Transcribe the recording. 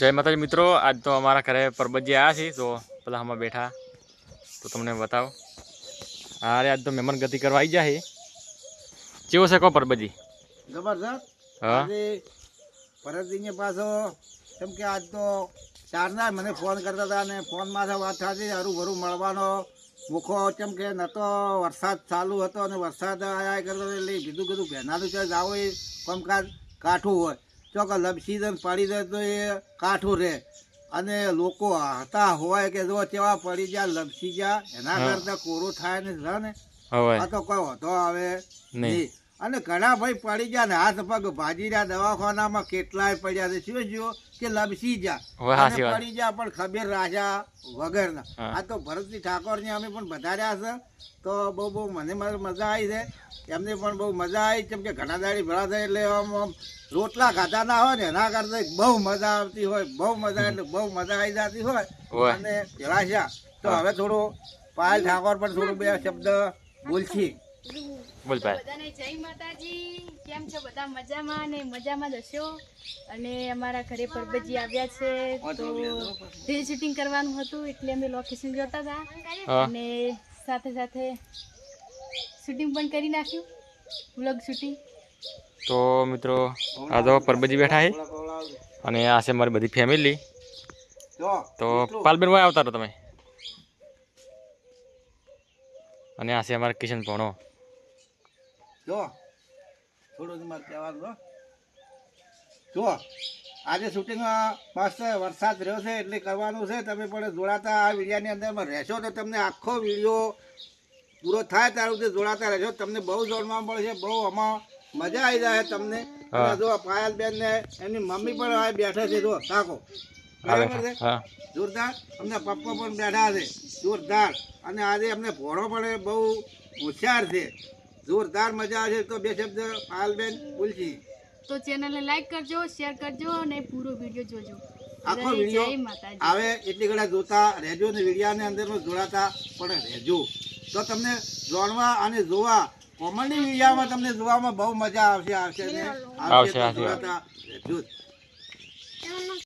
જય માતાજી મિત્રો આજ તો અમારા ઘરે પરબતજી આવ્યા છે. તો પેલા અમે બેઠા. તો તમને બતાવો. અરે આજ તો મહેમાન ગતિ કરવા આવી જાય છે. કેવો છે કહો પરબતજી? જબરજસ્ત. હા. આજે પાછો કેમ કે આજ તો ચારના મને ફોન કરતા હતા અને ફોનમાં વાત થતી હારું ભરું મળવાનો મુખો કેમ કે નતો વરસાદ ચાલુ હતો અને વરસાદ આયા કરતો એટલે કીધું કીધું ભેનાનું છે જાવ એ કામકાજ કાઠું હોય. ચોક લપસી દે પડી દે તો એ કાઠું રહે. અને લોકો હતા હોય કે જો કેવા પડી ગયા લપસી ગયા એના કરતા કોરું થાય ને ને આ તો કોઈ વાંધો આવે નહીં. અને ઘણા ભાઈ પડી ગયા ને હાથ પગ ભાજી રહ્યા દવાખાનામાં કેટલાય પડ્યા છે. શું જુઓ કે લપસી જા. પડી જા પણ ખબર રાજા વગરના. આ તો ભરતજી ઠાકોરને અમે પણ વધાર્યા છે. તો બહુ બહુ મને મજા આવી છે. એમને પણ બહુ મજા આવી. કેમ કે ઘણા દાડી ભરા થાય એટલે આમ રોટલા ખાતા ના હોય ને એના કરતા બહુ મજા આવતી હોય. બહુ મજા એટલે બહુ મજા આવી જતી હોય. અને રાજા તો હવે થોડું પાયલ ઠાકોર પણ થોડું બે શબ્દ બોલછી બોલ ભાઈ. બધાને જય માતાજી. કેમ છો બધા મજામાં ને મજામાં જ હશો? અને અમારા ઘરે પરબજી આવ્યા છે તો રીલ શૂટિંગ કરવાનું હતું એટલે અમે લોકેશન જોતા હતા. અને સાથે સાથે શૂટિંગ પણ કરી નાખ્યું વ્લોગ શૂટિંગ તો મિત્રો આ તો પરબજી બેઠા છે અને આ છે મારી બધી ફેમિલી તો પાલબેન ભાઈ આવતા રહો તમે. અને આ છે અમારા કિશન ભણો. જો. થોડું કહેવાનું હો. જો આજે શૂટિંગમાં મસ્ત વરસાદ રહ્યો છે એટલે કરવાનું છે. તમે પણ જોડાતા આ વિડીયાની અંદરમાં રહેશો તો તમને આખો વીડિયો પૂરો થાય ત્યાર સુધી જોડાતા રહેશો તમને બહુ જોડવા મળશે બહુ આમાં મજા આવી જાય તમને. જો પાયલબેન ને એમની મમ્મી પણ આ બેઠા છે જો હા. જોરદાર. અમને પપ્પા પણ બેઠા છે જોરદાર. અને આજે અમને ભોળો પણ બહુ હોશિયાર છે. જોરદાર મજા આવશે તો બે શબ્દ પાલબેન બોલજી તો ચેનલને લાઈક કરજો શેર કરજો અને પૂરો વીડિયો જોજો. આખો વીડિયો આવે એટલી ઘણા જોતા રહેજો અને વિડીયાની અંદરમાં જોડાતા પણ રહેજો. તો તમને જાણવા અને જોવા કોમેડી વિડીયામાં તમને જોવામાં બહુ મજા આવશે આવશે ને? આવશે, જોતા જોડાતા રહેજો.